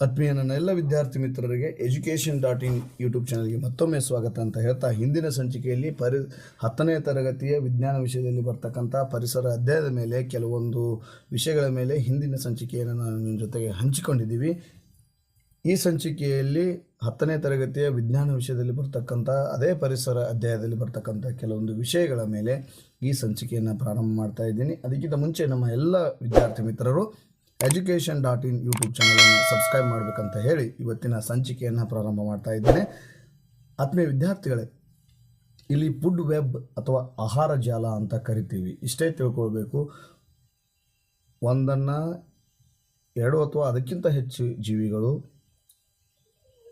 ಆತ್ಮೀಯ ನನ್ನ ಎಲ್ಲ ವಿದ್ಯಾರ್ಥಿ ಮಿತ್ರರಿಗೆ ಎಜುಕೇಷನ್ ಡಾಟ್ ಇನ್ ಯೂಟ್ಯೂಬ್ ಚಾನಲ್ಗೆ ಮತ್ತೊಮ್ಮೆ ಸ್ವಾಗತ ಅಂತ ಹೇಳ್ತಾ ಹಿಂದಿನ ಸಂಚಿಕೆಯಲ್ಲಿ ಪರಿ ಹತ್ತನೇ ತರಗತಿಯ ವಿಜ್ಞಾನ ವಿಷಯದಲ್ಲಿ ಬರ್ತಕ್ಕಂಥ ಪರಿಸರ ಅಧ್ಯಾಯದ ಮೇಲೆ ಕೆಲವೊಂದು ವಿಷಯಗಳ ಮೇಲೆ ಹಿಂದಿನ ಸಂಚಿಕೆಯನ್ನು ನಾನು ನಿಮ್ಮ ಜೊತೆಗೆ ಹಂಚಿಕೊಂಡಿದ್ದೀವಿ. ಈ ಸಂಚಿಕೆಯಲ್ಲಿ ಹತ್ತನೇ ತರಗತಿಯ ವಿಜ್ಞಾನ ವಿಷಯದಲ್ಲಿ ಬರ್ತಕ್ಕಂಥ, ಅದೇ ಪರಿಸರ ಅಧ್ಯಾಯದಲ್ಲಿ ಬರ್ತಕ್ಕಂಥ ಕೆಲವೊಂದು ವಿಷಯಗಳ ಮೇಲೆ ಈ ಸಂಚಿಕೆಯನ್ನು ಪ್ರಾರಂಭ ಮಾಡ್ತಾ ಇದ್ದೀನಿ. ಅದಕ್ಕಿಂತ ಮುಂಚೆ ನಮ್ಮ ಎಲ್ಲ ವಿದ್ಯಾರ್ಥಿ ಮಿತ್ರರು ಎಜುಕೇಷನ್ ಡಾಟ್ ಇನ್ ಯೂಟ್ಯೂಬ್ ಚಾನಲನ್ನು ಸಬ್ಸ್ಕ್ರೈಬ್ ಮಾಡಬೇಕಂತ ಹೇಳಿ ಇವತ್ತಿನ ಸಂಚಿಕೆಯನ್ನು ಪ್ರಾರಂಭ ಮಾಡ್ತಾ ಇದ್ದೇನೆ. ಆತ್ಮೀಯ ವಿದ್ಯಾರ್ಥಿಗಳೇ, ಇಲ್ಲಿ ಫುಡ್ ವೆಬ್ ಅಥವಾ ಆಹಾರ ಜಾಲ ಅಂತ ಕರಿತೀವಿ. ಇಷ್ಟೇ ತಿಳ್ಕೊಳ್ಬೇಕು. ಒಂದನ್ನು ಎರಡು ಅಥವಾ ಅದಕ್ಕಿಂತ ಹೆಚ್ಚು ಜೀವಿಗಳು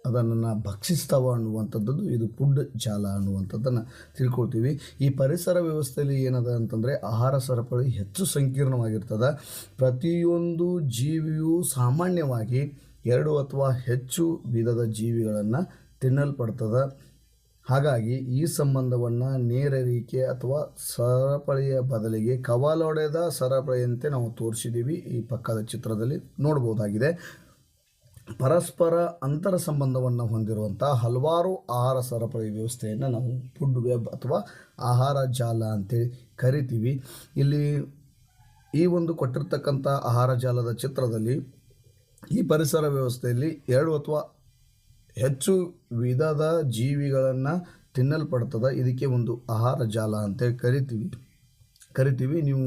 ಅದನ್ನು ಭಕ್ಷಿಸ್ತಾವ ಅನ್ನುವಂಥದ್ದು ಇದು ಫುಡ್ ಜಾಲ ಅನ್ನುವಂಥದ್ದನ್ನು ತಿಳ್ಕೊಳ್ತೀವಿ. ಈ ಪರಿಸರ ವ್ಯವಸ್ಥೆಯಲ್ಲಿ ಏನದ ಅಂತಂದರೆ, ಆಹಾರ ಸರಪಳಿ ಹೆಚ್ಚು ಸಂಕೀರ್ಣವಾಗಿರ್ತದೆ. ಪ್ರತಿಯೊಂದು ಜೀವಿಯು ಸಾಮಾನ್ಯವಾಗಿ ಎರಡು ಅಥವಾ ಹೆಚ್ಚು ವಿಧದ ಜೀವಿಗಳನ್ನು ತಿನ್ನಲ್ಪಡ್ತದೆ. ಹಾಗಾಗಿ ಈ ಸಂಬಂಧವನ್ನು ನೇರ ರೇಖೆ ಅಥವಾ ಸರಪಳಿಯ ಬದಲಿಗೆ ಕವಲೊಡೆದ ಸರಪಳಿಯಂತೆ ನಾವು ತೋರಿಸಿದ್ದೀವಿ ಈ ಪಕ್ಕದ ಚಿತ್ರದಲ್ಲಿ ನೋಡ್ಬೋದಾಗಿದೆ. ಪರಸ್ಪರ ಅಂತರ ಸಂಬಂಧವನ್ನು ಹೊಂದಿರುವಂಥ ಹಲವಾರು ಆಹಾರ ಸರಪಳಿ ವ್ಯವಸ್ಥೆಯನ್ನು ನಾವು ಫುಡ್ ವೆಬ್ ಅಥವಾ ಆಹಾರ ಜಾಲ ಅಂತೇಳಿ ಕರಿತೀವಿ. ಇಲ್ಲಿ ಈ ಒಂದು ಕೊಟ್ಟಿರ್ತಕ್ಕಂಥ ಆಹಾರ ಜಾಲದ ಚಿತ್ರದಲ್ಲಿ ಈ ಪರಿಸರ ವ್ಯವಸ್ಥೆಯಲ್ಲಿ ಎರಡು ಅಥವಾ ಹೆಚ್ಚು ವಿಧದ ಜೀವಿಗಳನ್ನು ತಿನ್ನಲ್ಪಡ್ತದೆ. ಇದಕ್ಕೆ ಒಂದು ಆಹಾರ ಜಾಲ ಅಂತೇಳಿ ಕರಿತೀವಿ. ಕರಿತೀವಿ. ನೀವು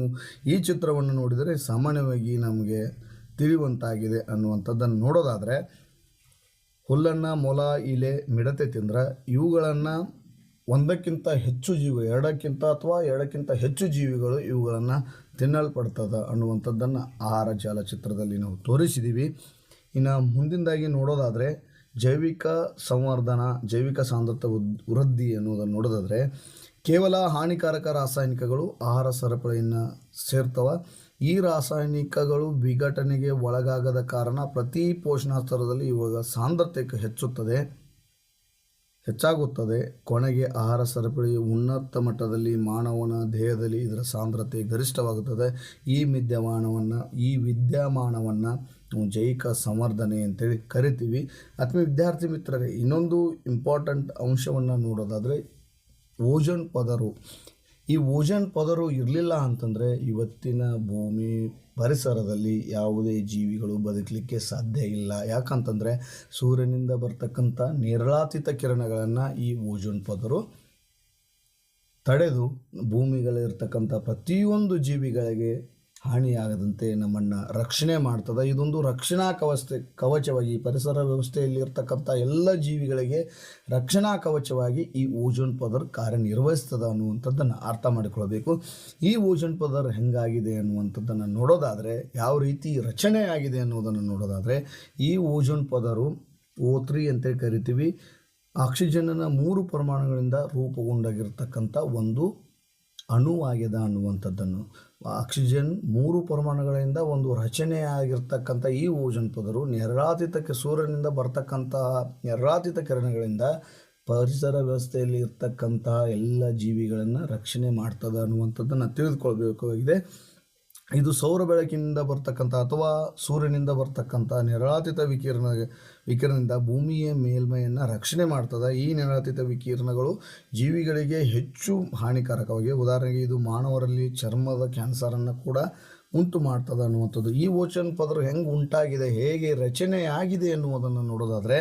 ಈ ಚಿತ್ರವನ್ನು ನೋಡಿದರೆ ಸಾಮಾನ್ಯವಾಗಿ ನಮಗೆ ತಿಳಿಯುವಂತಾಗಿದೆ ಅನ್ನುವಂಥದ್ದನ್ನು ನೋಡೋದಾದರೆ, ಹುಲ್ಲನ್ನು, ಮೊಲ, ಇಲೆ, ಮಿಡತೆ ತಿಂದ್ರೆ ಇವುಗಳನ್ನು ಒಂದಕ್ಕಿಂತ ಹೆಚ್ಚು ಜೀವಿ, ಎರಡಕ್ಕಿಂತ ಅಥವಾ ಎರಡಕ್ಕಿಂತ ಹೆಚ್ಚು ಜೀವಿಗಳು ಇವುಗಳನ್ನು ತಿನ್ನಲ್ಪಡ್ತದೆ ಅನ್ನುವಂಥದ್ದನ್ನು ಆಹಾರ ಜಾಲ ಚಿತ್ರದಲ್ಲಿ ನಾವು ತೋರಿಸಿದ್ದೀವಿ ಇನ್ನು ಮುಂದಿಂದಾಗಿ ನೋಡೋದಾದರೆ, ಜೈವಿಕ ಸಂವರ್ಧನ, ಜೈವಿಕ ಸಾಂದ್ರತೆ ವೃದ್ಧಿ ಅನ್ನೋದನ್ನು ನೋಡೋದಾದರೆ, ಕೇವಲ ಹಾನಿಕಾರಕ ರಾಸಾಯನಿಕಗಳು ಆಹಾರ ಸರಪಳಿಯನ್ನು ಸೇರ್ತವೆ. ಈ ರಾಸಾಯನಿಕಗಳು ವಿಘಟನೆಗೆ ಒಳಗಾಗದ ಕಾರಣ ಪ್ರತಿ ಪೋಷಣಾ ಸ್ತರದಲ್ಲಿ ಇವಾಗ ಸಾಂದ್ರತೆ ಹೆಚ್ಚುತ್ತದೆ, ಹೆಚ್ಚಾಗುತ್ತದೆ. ಕೊನೆಗೆ ಆಹಾರ ಸರಪಳಿ ಉನ್ನತ ಮಟ್ಟದಲ್ಲಿ, ಮಾನವನ ದೇಹದಲ್ಲಿ ಇದರ ಸಾಂದ್ರತೆ ಗರಿಷ್ಠವಾಗುತ್ತದೆ. ಈ ವಿದ್ಯಮಾನವನ್ನು ಈ ವಿದ್ಯಮಾನವನ್ನು ನಾವು ಜೈವಿಕ ಸಂವರ್ಧನೆ ಅಂತೇಳಿ ಕರಿತೀವಿ. ಅಥವಾ ವಿದ್ಯಾರ್ಥಿ ಮಿತ್ರರೇ, ಇನ್ನೊಂದು ಇಂಪಾರ್ಟೆಂಟ್ ಅಂಶವನ್ನು ನೋಡೋದಾದರೆ, ಓಜೋನ್ ಪದರು. ಈ ಓಜನ್ ಪದರು ಇರಲಿಲ್ಲ ಅಂತಂದರೆ ಇವತ್ತಿನ ಭೂಮಿ ಪರಿಸರದಲ್ಲಿ ಯಾವುದೇ ಜೀವಿಗಳು ಬದುಕಲಿಕ್ಕೆ ಸಾಧ್ಯ ಇಲ್ಲ. ಯಾಕಂತಂದರೆ ಸೂರ್ಯನಿಂದ ಬರ್ತಕ್ಕಂಥ ನೇರಳಾತೀತ ಕಿರಣಗಳನ್ನು ಈ ಓಜೋನ್ ಪದರು ತಡೆದು ಭೂಮಿಗಳಿರ್ತಕ್ಕಂಥ ಪ್ರತಿಯೊಂದು ಜೀವಿಗಳಿಗೆ ಹಾನಿಯಾಗದಂತೆ ನಮ್ಮನ್ನು ರಕ್ಷಣೆ ಮಾಡ್ತದೆ. ಇದೊಂದು ರಕ್ಷಣಾ ಕವಚ, ಕವಚವಾಗಿ, ಪರಿಸರ ವ್ಯವಸ್ಥೆಯಲ್ಲಿ ಇರ್ತಕ್ಕಂಥ ಎಲ್ಲ ಜೀವಿಗಳಿಗೆ ರಕ್ಷಣಾ ಕವಚವಾಗಿ ಈ ಓಜೋನ್ ಪದರ್ ಕಾರ್ಯನಿರ್ವಹಿಸ್ತದೆ ಅನ್ನುವಂಥದ್ದನ್ನು ಅರ್ಥ ಮಾಡಿಕೊಳ್ಳಬೇಕು. ಈ ಓಜೋನ್ ಪದರ್ ಹೆಂಗಾಗಿದೆ ಅನ್ನುವಂಥದ್ದನ್ನು ನೋಡೋದಾದರೆ, ಯಾವ ರೀತಿ ರಚನೆ ಆಗಿದೆ ಅನ್ನೋದನ್ನು ನೋಡೋದಾದರೆ, ಈ ಓಜೋನ್ ಪದರು ಓ ತ್ರೀ ಅಂತೇಳಿ ಕರಿತೀವಿ. ಆಕ್ಸಿಜನ್ನ ಮೂರು ಪ್ರಮಾಣಗಳಿಂದ ರೂಪುಗೊಂಡಾಗಿರ್ತಕ್ಕಂಥ ಒಂದು ಅಣುವಾಗಿದೆ ಅನ್ನುವಂಥದ್ದನ್ನು. ಆಕ್ಸಿಜನ್ ಮೂರು ಪರಮಾಣುಗಳಿಂದ ಒಂದು ರಚನೆಯಾಗಿರ್ತಕ್ಕಂಥ ಈ ಓಜನ್ ಪದರು ನೆರಳಾತೀತಕ್ಕೆ ಸೂರ್ಯನಿಂದ ಬರ್ತಕ್ಕಂತಹ ನೆರಳಾತೀತ ಕಿರಣಗಳಿಂದ ಪರಿಸರ ವ್ಯವಸ್ಥೆಯಲ್ಲಿ ಇರ್ತಕ್ಕಂತಹ ಎಲ್ಲ ಜೀವಿಗಳನ್ನು ರಕ್ಷಣೆ ಮಾಡ್ತದೆ ಅನ್ನುವಂಥದ್ದನ್ನು ತಿಳಿದುಕೊಳ್ಬೇಕಾಗಿದೆ. ಇದು ಸೌರ ಬೆಳಕಿನಿಂದ ಬರ್ತಕ್ಕಂಥ ಅಥವಾ ಸೂರ್ಯನಿಂದ ಬರ್ತಕ್ಕಂಥ ನಿರಾತೀತ ವಿಕಿರಣ, ವಿಕಿರಣದಿಂದ ಭೂಮಿಯ ಮೇಲ್ಮೈಯನ್ನು ರಕ್ಷಣೆ ಮಾಡ್ತದೆ. ಈ ನಿರಾತೀತ ವಿಕಿರಣಗಳು ಜೀವಿಗಳಿಗೆ ಹೆಚ್ಚು ಹಾನಿಕಾರಕವಾಗಿ, ಉದಾಹರಣೆಗೆ ಇದು ಮಾನವರಲ್ಲಿ ಚರ್ಮದ ಕ್ಯಾನ್ಸರನ್ನು ಕೂಡ ಉಂಟು ಮಾಡ್ತದೆ ಅನ್ನುವಂಥದ್ದು. ಈ ಓಚನ್ ಪದರು ಹೆಂಗೆ ಉಂಟಾಗಿದೆ, ಹೇಗೆ ರಚನೆ ಆಗಿದೆ ಎನ್ನುವುದನ್ನು ನೋಡೋದಾದರೆ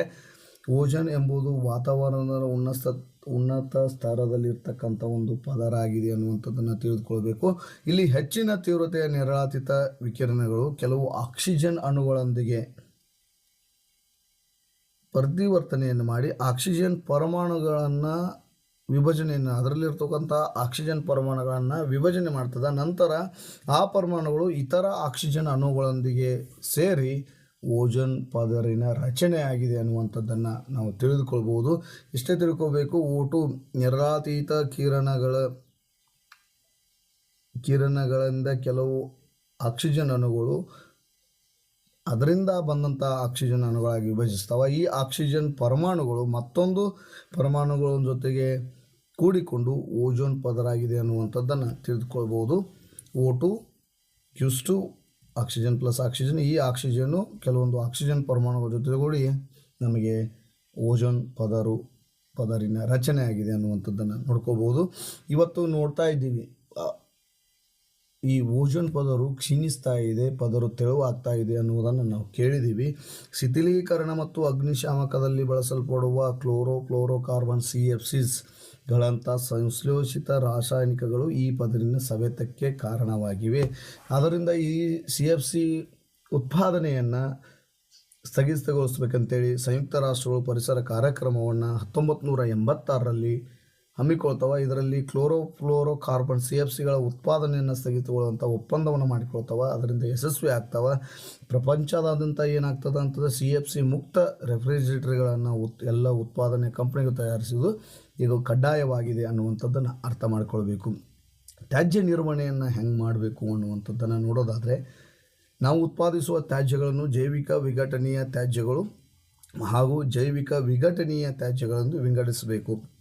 ಓಜನ್ ಎಂಬುದು ವಾತಾವರಣದ ಉನ್ನತ ಉನ್ನತ ಸ್ತರದಲ್ಲಿರ್ತಕ್ಕಂಥ ಒಂದು ಪದರ ಆಗಿದೆ ಅನ್ನುವಂಥದ್ದನ್ನು ತಿಳಿದುಕೊಳ್ಬೇಕು. ಇಲ್ಲಿ ಹೆಚ್ಚಿನ ತೀವ್ರತೆಯ ನಿರಾತೀತ ವಿಕಿರಣಗಳು ಕೆಲವು ಆಕ್ಸಿಜನ್ ಅಣುಗಳೊಂದಿಗೆ ಪರಿವರ್ತನೆಯನ್ನು ಮಾಡಿ ಆಕ್ಸಿಜನ್ ಪರಮಾಣುಗಳನ್ನು ವಿಭಜನೆಯನ್ನು, ಅದರಲ್ಲಿರ್ತಕ್ಕಂಥ ಆಕ್ಸಿಜನ್ ಪರಮಾಣುಗಳನ್ನು ವಿಭಜನೆ ಮಾಡ್ತದೆ. ನಂತರ ಆ ಪರಮಾಣುಗಳು ಇತರ ಆಕ್ಸಿಜನ್ ಅಣುಗಳೊಂದಿಗೆ ಸೇರಿ ಓಜೋನ್ ಪದರಿನ ರಚನೆ ಆಗಿದೆ ಅನ್ನುವಂಥದ್ದನ್ನು ನಾವು ತಿಳಿದುಕೊಳ್ಬೋದು. ಇಷ್ಟೇ ತಿಳ್ಕೋಬೇಕು ಓಟು ನಿರಾತೀತ ಕಿರಣಗಳ, ಕಿರಣಗಳಿಂದ ಕೆಲವು ಆಕ್ಸಿಜನ್ ಅಣುಗಳು ಅದರಿಂದ ಬಂದಂಥ ಆಕ್ಸಿಜನ್ ಅಣುಗಳಾಗಿ ವಿಭಜಿಸ್ತವೆ. ಈ ಆಕ್ಸಿಜನ್ ಪರಮಾಣುಗಳು ಮತ್ತೊಂದು ಪರಮಾಣುಗಳ ಜೊತೆಗೆ ಕೂಡಿಕೊಂಡು ಓಜೋನ್ ಪದರಾಗಿದೆ ಅನ್ನುವಂಥದ್ದನ್ನು ತಿಳಿದುಕೊಳ್ಬೋದು. ಓಟು ಯುಸ್ಟು ಆಕ್ಸಿಜನ್ ಪ್ಲಸ್ ಆಕ್ಸಿಜನ್, ಈ ಆಕ್ಸಿಜನ್ನು ಕೆಲವೊಂದು ಆಕ್ಸಿಜನ್ ಪರಮಾಣುಗಳ ಜೊತೆಗೂಡಿ ನಮಗೆ ಓಜೋನ್ ಪದರು, ಪದರಿನ ರಚನೆ ಆಗಿದೆ ಅನ್ನುವಂಥದ್ದನ್ನು ನೋಡ್ಕೋಬೋದು. ಇವತ್ತು ನೋಡ್ತಾ ಇದ್ದೀವಿ. ಈ ಓಜೋನ್ ಪದರು ಕ್ಷೀಣಿಸ್ತಾ ಇದೆ, ಪದರು ತೆಳುವಾಗ್ತಾ ಇದೆ ಅನ್ನುವುದನ್ನು ನಾವು ಕೇಳಿದ್ದೀವಿ. ಶಿಥಿಲೀಕರಣ ಮತ್ತು ಅಗ್ನಿಶಾಮಕದಲ್ಲಿ ಬಳಸಲ್ಪಡುವ chloro chloro carbon C F ಸಿಸ್ಗಳಂಥ ಸಂಶ್ಲೇಷಿತ ರಾಸಾಯನಿಕಗಳು ಈ ಪದರಿನ ಸವೆತಕ್ಕೆ ಕಾರಣವಾಗಿವೆ. ಆದ್ದರಿಂದ ಈ ಸಿ ಎಫ್ ಸಿ ಉತ್ಪಾದನೆಯನ್ನು ಸ್ಥಗಿತಗೊಳಿಸ್ಬೇಕಂತೇಳಿ ಸಂಯುಕ್ತ ರಾಷ್ಟ್ರಗಳು ಪರಿಸರ ಕಾರ್ಯಕ್ರಮವನ್ನು ಹತ್ತೊಂಬತ್ತು ನೂರ ಎಂಬತ್ತಾರರಲ್ಲಿ ಹಮ್ಮಿಕೊಳ್ತಾವ ಇದರಲ್ಲಿ chloro fluoro carbon C F ಸಿಗಳ ಉತ್ಪಾದನೆಯನ್ನು ಸ್ಥಗಿತಗೊಳ್ಳುವಂಥ ಒಪ್ಪಂದವನ್ನು ಮಾಡಿಕೊಳ್ತಾವ. ಅದರಿಂದ ಯಶಸ್ವಿ ಆಗ್ತಾವ. ಪ್ರಪಂಚದಾದ್ಯಂತ ಏನಾಗ್ತದೆ ಅಂತಂದರೆ ಸಿ ಎಫ್ ಸಿ ಮುಕ್ತ ರೆಫ್ರಿಜರೇಟರ್ಗಳನ್ನು ಉತ್, ಎಲ್ಲ ಉತ್ಪಾದನೆ ಕಂಪ್ನಿಗಳು ತಯಾರಿಸುವುದು ಇದು ಕಡ್ಡಾಯವಾಗಿದೆ ಅನ್ನುವಂಥದ್ದನ್ನು ಅರ್ಥ ಮಾಡಿಕೊಳ್ಬೇಕು. ತ್ಯಾಜ್ಯ ನಿರ್ವಹಣೆಯನ್ನು ಹೆಂಗೆ ಮಾಡಬೇಕು ಅನ್ನುವಂಥದ್ದನ್ನು ನೋಡೋದಾದರೆ, ನಾವು ಉತ್ಪಾದಿಸುವ ತ್ಯಾಜ್ಯಗಳನ್ನು ಜೈವಿಕ ವಿಘಟನೀಯ ತ್ಯಾಜ್ಯಗಳು ಹಾಗೂ ಜೈವಿಕ ವಿಘಟನೀಯ ತ್ಯಾಜ್ಯಗಳನ್ನು ವಿಂಗಡಿಸಬೇಕು.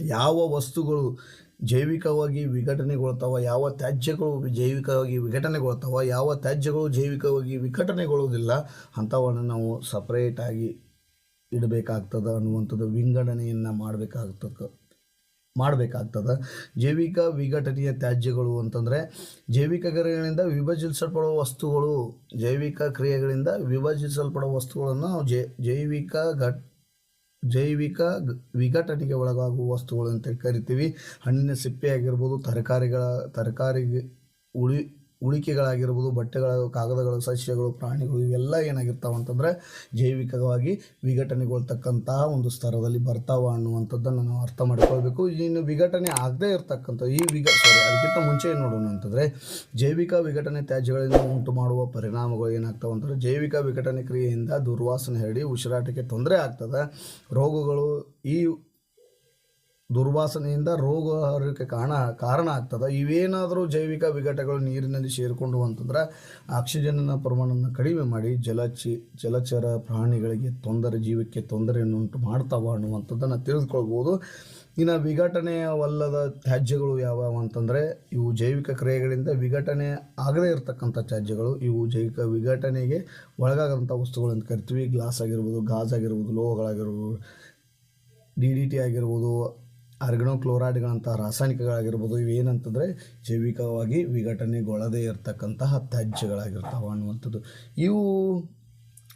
ಯಾವ ವಸ್ತುಗಳು ಜೈವಿಕವಾಗಿ ವಿಘಟನೆಗೊಳ್ತಾವ, ಯಾವ ತ್ಯಾಜ್ಯಗಳು ಜೈವಿಕವಾಗಿ ವಿಘಟನೆಗೊಳ್ತಾವ, ಯಾವ ತ್ಯಾಜ್ಯಗಳು ಜೈವಿಕವಾಗಿ ವಿಘಟನೆಗೊಳ್ಳುವುದಿಲ್ಲ, ಅಂಥವನ್ನು ನಾವು ಸಪ್ರೇಟಾಗಿ ಇಡಬೇಕಾಗ್ತದೆ ಅನ್ನುವಂಥದ್ದು ವಿಂಗಡಣೆಯನ್ನು ಮಾಡಬೇಕಾಗ್ತದೆ ಮಾಡಬೇಕಾಗ್ತದೆ. ಜೈವಿಕ ವಿಘಟನೆಯ ತ್ಯಾಜ್ಯಗಳು ಅಂತಂದರೆ ಜೈವಿಕ ಕ್ರಿಯೆಗಳಿಂದ ವಿಭಜಿಸಲ್ಪಡುವ ವಸ್ತುಗಳು, ಜೈವಿಕ ಕ್ರಿಯೆಗಳಿಂದ ವಿಭಜಿಸಲ್ಪಡುವ ವಸ್ತುಗಳನ್ನು ಜೈವಿಕ ಘಟ್ ಜೈವಿಕ ವಿಘಟನೆಗೆ ಒಳಗಾಗುವ ವಸ್ತುಗಳು ಅಂತ ಕರಿತೀವಿ. ಹಣ್ಣಿನ ಸಿಪ್ಪೆ ಆಗಿರ್ಬೋದು ತರಕಾರಿಗಳ ತರಕಾರಿಗೆ ಉಳಿ ಉಳಿಕೆಗಳಾಗಿರ್ಬೋದು ಬಟ್ಟೆಗಳು, ಕಾಗದಗಳು, ಸಸ್ಯಗಳು, ಪ್ರಾಣಿಗಳು ಇವೆಲ್ಲ ಏನಾಗಿರ್ತಾವ ಅಂತಂದರೆ ಜೈವಿಕವಾಗಿ ವಿಘಟನೆಗೊಳ್ತಕ್ಕಂತಹ ಒಂದು ಸ್ತರದಲ್ಲಿ ಬರ್ತಾವ ಅನ್ನುವಂಥದ್ದನ್ನು ನಾವು ಅರ್ಥ ಮಾಡ್ಕೊಳ್ಬೇಕು. ಇನ್ನು ವಿಘಟನೆ ಆಗದೇ ಇರತಕ್ಕಂಥ ಈ ವಿಘ ಸಾರಿ ಅದಕ್ಕಿಂತ ಮುಂಚೆ ನೋಡೋಣ ಅಂತಂದರೆ ಜೈವಿಕ ವಿಘಟನೆ ತ್ಯಾಜ್ಯಗಳಿಂದ ಉಂಟು ಮಾಡುವ ಪರಿಣಾಮಗಳು ಏನಾಗ್ತಾವೆ ಅಂತಂದರೆ ಜೈವಿಕ ವಿಘಟನೆ ಕ್ರಿಯೆಯಿಂದ ದುರ್ವಾಸನೆ ಹರಡಿ ಉಸಿರಾಟಕ್ಕೆ ತೊಂದರೆ ಆಗ್ತದೆ. ರೋಗಗಳು ಈ ದುರ್ವಾಸನೆಯಿಂದ ರೋಗ ಹರಕ್ಕೆ ಕಾರಣ ಕಾರಣ ಆಗ್ತದೆ. ಇವೇನಾದರೂ ಜೈವಿಕ ವಿಘಟಗಳು ನೀರಿನಲ್ಲಿ ಸೇರಿಕೊಂಡು ಅಂತಂದ್ರೆ ಆಕ್ಸಿಜನ್ನ ಪ್ರಮಾಣವನ್ನು ಕಡಿಮೆ ಮಾಡಿ ಜಲಚಿ, ಜಲಚರ ಪ್ರಾಣಿಗಳಿಗೆ ತೊಂದರೆ, ಜೀವಕ್ಕೆ ತೊಂದರೆಯನ್ನುಂಟು ಮಾಡ್ತಾವ ಅನ್ನುವಂಥದ್ದನ್ನು ತಿಳಿದುಕೊಳ್ಬೋದು. ಇನ್ನು ವಿಘಟನೆಯವಲ್ಲದ ತ್ಯಾಜ್ಯಗಳು ಯಾವ್ಯಾವ ಅಂತಂದರೆ ಇವು ಜೈವಿಕ ಕ್ರಿಯೆಗಳಿಂದ ವಿಘಟನೆ ಆಗದೇ ಇರತಕ್ಕಂಥ ತ್ಯಾಜ್ಯಗಳು. ಇವು ಜೈವಿಕ ವಿಘಟನೆಗೆ ಒಳಗಾಗಂಥ ವಸ್ತುಗಳು ಅಂತ ಕರಿತೀವಿ. ಗ್ಲಾಸ್ ಆಗಿರ್ಬೋದು, ಗಾಜ್ ಆಗಿರ್ಬೋದು, ಲೋಹಗಳಾಗಿರ್ಬೋದು, ಡಿ ಡಿ ಟಿ ಆಗಿರ್ಬೋದು ಆರ್ಗನೋಕ್ಲೋರೈಡ್ಗಳಂಥ ರಾಸಾಯನಿಕಗಳಾಗಿರ್ಬೋದು ಇವೇನಂತಂದರೆ ಜೈವಿಕವಾಗಿ ವಿಘಟನೆಗೊಳ್ಳದೇ ಇರತಕ್ಕಂತಹ ತ್ಯಾಜ್ಯಗಳಾಗಿರ್ತಾವೆ ಅನ್ನುವಂಥದ್ದು. ಇವು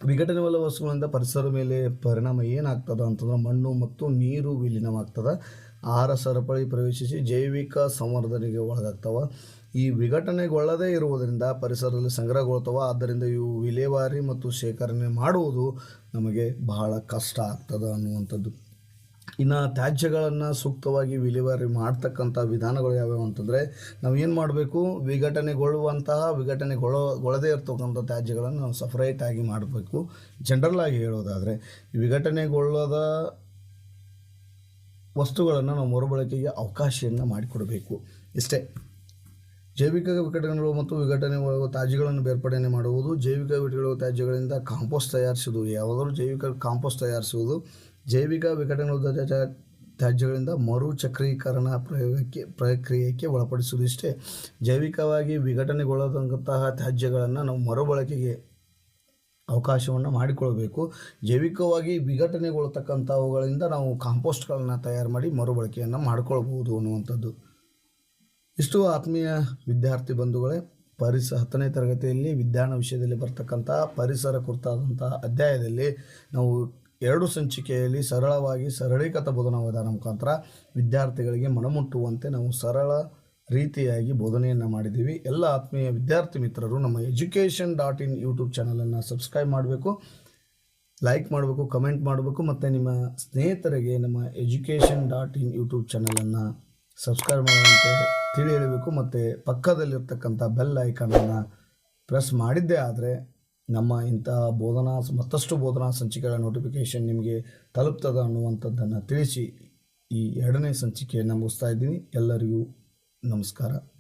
ವಿಘಟನೆವಲ್ಲ ವಸ್ತುಗಳಿಂದ ಪರಿಸರ ಮೇಲೆ ಪರಿಣಾಮ ಏನಾಗ್ತದೆ ಅಂತಂದ್ರೆ ಮಣ್ಣು ಮತ್ತು ನೀರು ವಿಲೀನವಾಗ್ತದೆ. ಆಹಾರ ಸರಪಳಿ ಪ್ರವೇಶಿಸಿ ಜೈವಿಕ ಸಂವರ್ಧನೆಗೆ ಒಳಗಾಗ್ತವೆ. ಈ ವಿಘಟನೆಗೊಳ್ಳದೇ ಇರುವುದರಿಂದ ಪರಿಸರದಲ್ಲಿ ಸಂಗ್ರಹಗೊಳ್ತವೆ. ಆದ್ದರಿಂದ ಇವು ವಿಲೇವಾರಿ ಮತ್ತು ಶೇಖರಣೆ ಮಾಡುವುದು ನಮಗೆ ಬಹಳ ಕಷ್ಟ ಆಗ್ತದೆ ಅನ್ನುವಂಥದ್ದು. ಇನ್ನು ತ್ಯಾಜ್ಯಗಳನ್ನು ಸೂಕ್ತವಾಗಿ ವಿಲೇವಾರಿ ಮಾಡ್ತಕ್ಕಂಥ ವಿಧಾನಗಳು ಯಾವ್ಯಾವು ಅಂತಂದರೆ, ನಾವು ಏನು ಮಾಡಬೇಕು? ವಿಘಟನೆಗೊಳ್ಳುವಂತಹ ವಿಘಟನೆಗೊಳ್ಳೋ ಗೊಳ್ಳದೇ ಇರ್ತಕ್ಕಂಥ ತ್ಯಾಜ್ಯಗಳನ್ನು ನಾವು ಸಪ್ರೇಟಾಗಿ ಮಾಡಬೇಕು. ಜನರಲ್ಲಾಗಿ ಹೇಳೋದಾದರೆ, ವಿಘಟನೆಗೊಳ್ಳದ ವಸ್ತುಗಳನ್ನು ನಾವು ಮರುಬಳಕೆಗೆ ಅವಕಾಶವನ್ನು ಮಾಡಿಕೊಡಬೇಕು. ಇಷ್ಟೇ. ಜೈವಿಕ ವಿಘಟನೆಗಳು ಮತ್ತು ವಿಘಟನೆಗೊಳ್ಳುವ ತ್ಯಾಜ್ಯಗಳನ್ನು ಬೇರ್ಪಡಣೆ ಮಾಡುವುದು, ಜೈವಿಕ ವಿಟಗಳ ತ್ಯಾಜ್ಯಗಳಿಂದ ಕಾಂಪೋಸ್ಟ್ ತಯಾರಿಸುವುದು ಯಾವುದಾದ್ರೂ ಜೈವಿಕ ಕಾಂಪೋಸ್ಟ್ ತಯಾರಿಸುವುದು ಜೈವಿಕ ವಿಘಟನೆ ತ್ಯಾಜ್ಯ- ತ್ಯಾಜ್ಯಗಳಿಂದ ಮರು ಚಕ್ರೀಕರಣ ಪ್ರಯೋಗಕ್ಕೆ, ಪ್ರಕ್ರಿಯೆಗೆ ಒಳಪಡಿಸುವುದು ಇಷ್ಟೇ. ಜೈವಿಕವಾಗಿ ವಿಘಟನೆಗೊಳ್ಳದಂತಹ ತ್ಯಾಜ್ಯಗಳನ್ನು ನಾವು ಮರುಬಳಕೆಗೆ ಅವಕಾಶವನ್ನು ಮಾಡಿಕೊಳ್ಬೇಕು. ಜೈವಿಕವಾಗಿ ವಿಘಟನೆಗೊಳ್ತಕ್ಕಂಥವುಗಳಿಂದ ನಾವು ಕಾಂಪೋಸ್ಟ್ಗಳನ್ನು ತಯಾರು ಮಾಡಿ ಮರುಬಳಕೆಯನ್ನು ಮಾಡಿಕೊಳ್ಬೋದು ಅನ್ನುವಂಥದ್ದು. ಇಷ್ಟು ಆತ್ಮೀಯ ವಿದ್ಯಾರ್ಥಿ ಬಂಧುಗಳೇ, ಪರಿಸ ಹತ್ತನೇ ತರಗತಿಯಲ್ಲಿ ವಿಜ್ಞಾನ ವಿಷಯದಲ್ಲಿ ಬರ್ತಕ್ಕಂಥ ಪರಿಸರ ಕುರಿತಾದಂಥ ಅಧ್ಯಾಯದಲ್ಲಿ ನಾವು ಎರಡು ಸಂಚಿಕೆಯಲ್ಲಿ ಸರಳವಾಗಿ ಸರಳೀಕೃತ ಬೋಧನಾ ವಿಧಾನ ಮುಖಾಂತರ ವಿದ್ಯಾರ್ಥಿಗಳಿಗೆ ಮನಮುಟ್ಟುವಂತೆ ನಾವು ಸರಳ ರೀತಿಯಾಗಿ ಬೋಧನೆಯನ್ನು ಮಾಡಿದ್ದೀವಿ. ಎಲ್ಲ ಆತ್ಮೀಯ ವಿದ್ಯಾರ್ಥಿ ಮಿತ್ರರು ನಮ್ಮ ಎಜುಕೇಷನ್ ಡಾಟ್ ಇನ್ ಯೂಟ್ಯೂಬ್ ಚಾನಲನ್ನು ಸಬ್ಸ್ಕ್ರೈಬ್ ಮಾಡಬೇಕು, ಲೈಕ್ ಮಾಡಬೇಕು, ಕಮೆಂಟ್ ಮಾಡಬೇಕು, ಮತ್ತು ನಿಮ್ಮ ಸ್ನೇಹಿತರಿಗೆ ನಮ್ಮ ಎಜುಕೇಷನ್ ಡಾಟ್ ಇನ್ ಯೂಟ್ಯೂಬ್ ಚಾನಲನ್ನು ಸಬ್ಸ್ಕ್ರೈಬ್ ಮಾಡುವಂತೆ ತಿಳಿ ಹೇಳಬೇಕು ಮತ್ತು ಪಕ್ಕದಲ್ಲಿರ್ತಕ್ಕಂಥ ಬೆಲ್ ಐಕಾನನ್ನು ಪ್ರೆಸ್ ಮಾಡಿದ್ದೇ ಆದರೆ ನಮ್ಮ ಇಂಥ ಬೋಧನಾ ಮತ್ತಷ್ಟು ಬೋಧನಾ ಸಂಚಿಕೆಗಳ ನೋಟಿಫಿಕೇಷನ್ ನಿಮಗೆ ತಲುಪ್ತದ ಅನ್ನುವಂಥದ್ದನ್ನು ತಿಳಿಸಿ ಈ ಎರಡನೇ ಸಂಚಿಕೆಯನ್ನು ಮುಗಿಸ್ತಾ ಇದ್ದೀನಿ. ಎಲ್ಲರಿಗೂ ನಮಸ್ಕಾರ.